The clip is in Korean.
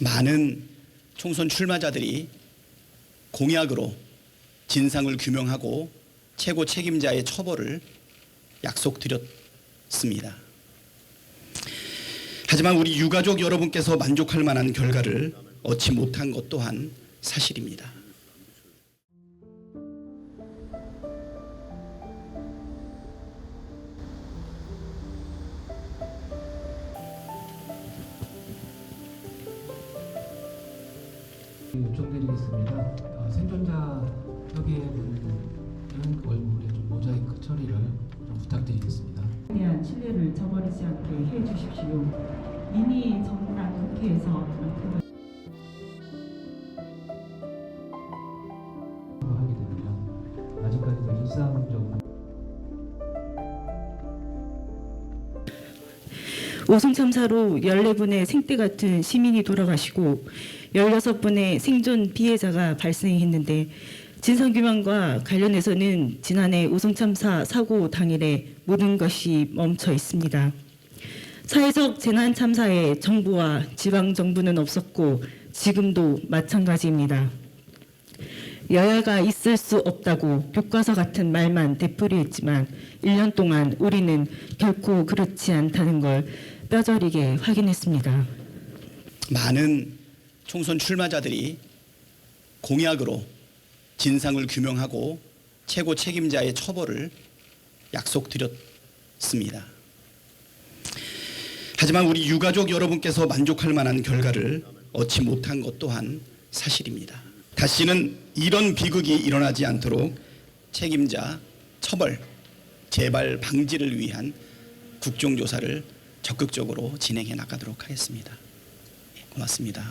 많은 총선 출마자들이 공약으로 진상을 규명하고 최고 책임자의 처벌을 약속드렸습니다. 하지만 우리 유가족 여러분께서 만족할 만한 결과를 얻지 못한 것 또한 사실입니다. 요청드리겠습니다. 어, 생존자 협의회분은 얼굴에 좀 모자이크 처리를 좀 부탁드리겠습니다. 대한 신뢰를 저버리지 않게 해 주십시오. 이미 정당 국회에서 그런 하게 되면 아직까지도 일상 오송 참사로 14분의 생떼 같은 시민이 돌아가시고 16분의 생존 피해자가 발생했는데 진상규명과 관련해서는 지난해 오송 참사 사고 당일에 모든 것이 멈춰 있습니다. 사회적 재난 참사에 정부와 지방 정부는 없었고 지금도 마찬가지입니다. 여야가 있을 수 없다고 교과서 같은 말만 되풀이했지만 1년 동안 우리는 결코 그렇지 않다는 걸 뼈저리게 확인했습니다. 많은 총선 출마자들이 공약으로 진상을 규명하고 최고 책임자의 처벌을 약속드렸습니다. 하지만 우리 유가족 여러분께서 만족할 만한 결과를 얻지 못한 것 또한 사실입니다. 다시는 이런 비극이 일어나지 않도록 책임자 처벌, 재발 방지를 위한 국정조사를 적극적으로 진행해 나가도록 하겠습니다. 예, 고맙습니다.